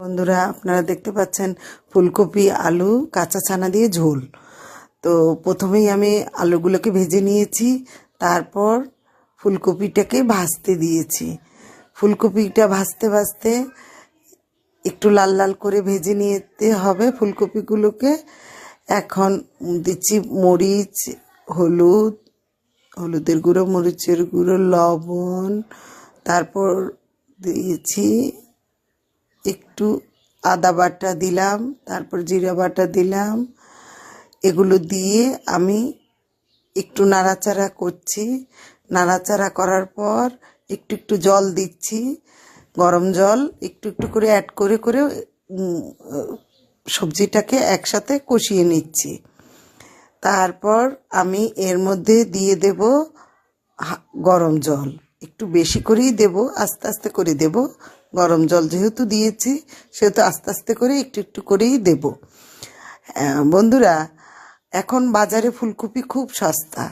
বন্ধুরা, আপনারা দেখতে পাচ্ছেন ফুলকপি, আলু, কাঁচা ছানা দিয়ে ঝোল। তো প্রথমেই আমি আলুগুলোকে ভেজে নিয়েছি, তারপর ফুলকপিটাকে ভাজতে দিয়েছি। ফুলকপিটা ভাজতে ভাজতে একটু লাল লাল করে ভেজে নিতে হবে ফুলকপিগুলোকে। এখন দিচ্ছি মরিচ, হলুদ, হলুদের গুঁড়ো, মরিচের গুঁড়ো, লবণ, তারপর দিয়েছি একটু আদা বাটা দিলাম, তারপর জিরা বাটা দিলাম। এগুলো দিয়ে আমি একটু নাড়াচাড়া করছি। নাড়াচাড়া করার পর একটু একটু জল দিচ্ছি, গরম জল একটু একটু করে অ্যাড করে করে সবজিটাকে একসাথে কষিয়ে নিচ্ছি। তারপর আমি এর মধ্যে দিয়ে দেব গরম জল। একটু বেশি করেই দেব, আস্তে আস্তে করে দেব। গরম জল যেহেতু দিয়েছি, সেহেতু আস্তে আস্তে করে একটু একটু করেই দেব। বন্ধুরা, এখন বাজারে ফুলকপি খুব সস্তা,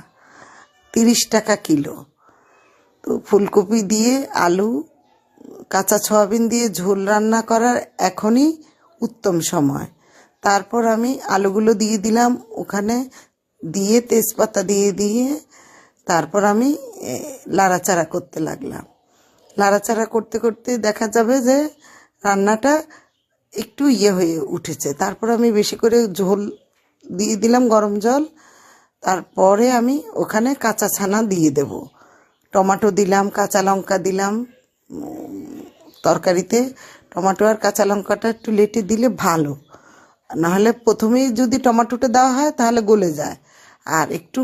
তিরিশ টাকা কিলো। তো ফুলকপি দিয়ে আলু, কাঁচা সয়াবিন দিয়ে ঝোল রান্না করার এখনই উত্তম সময়। তারপর আমি আলুগুলো দিয়ে দিলাম ওখানে, দিয়ে তেজপাতা দিয়ে দিয়ে, তারপর আমি লাড়াচাড়া করতে লাগলাম। লাড়াচাড়া করতে করতে দেখা যাবে যে রান্নাটা একটু ইয়ে হয়ে উঠেছে। তারপর আমি বেশি করে ঝোল দিয়ে দিলাম গরম জল। তারপরে আমি ওখানে কাঁচা ছানা দিয়ে দেব। টমাটো দিলাম, কাঁচা লঙ্কা দিলাম তরকারিতে। টমাটো আর কাঁচা লঙ্কাটা একটু লেটে দিলে ভালো। নাহলে প্রথমেই যদি টমাটোটা দেওয়া হয় তাহলে গলে যায়। আর একটু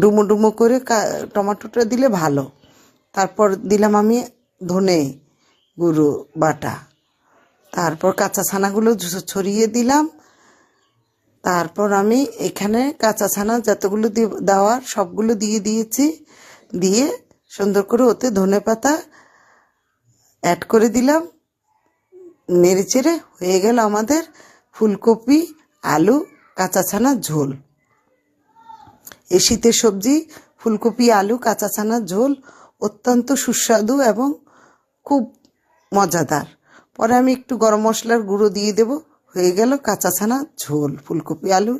ডুমো ডুমো করে টমেটোটা দিলে ভালো। তারপর দিলাম আমি ধনে গুঁড়ো বাটা। তারপর কাঁচা ছানাগুলো ছড়িয়ে দিলাম। তারপর আমি এখানে কাঁচা ছানা যতগুলো দেওয়ার সবগুলো দিয়ে দিয়েছি। দিয়ে সুন্দর করে ওতে ধনে পাতা অ্যাড করে দিলাম। নেড়ে চেড়ে হয়ে গেল আমাদের ফুলকপি, আলু, কাঁচা ছানার ঝোল। এই শীতের সবজি, ফুলকপি, আলু, কাঁচা ছানার ঝোল অত্যন্ত সুস্বাদু এবং খুব মজাদার। পরে আমি একটু গরম মশলার গুঁড়ো দিয়ে দেব। হয়ে গেল কাঁচা ছানা, ঝোল, ফুলকপি, আলু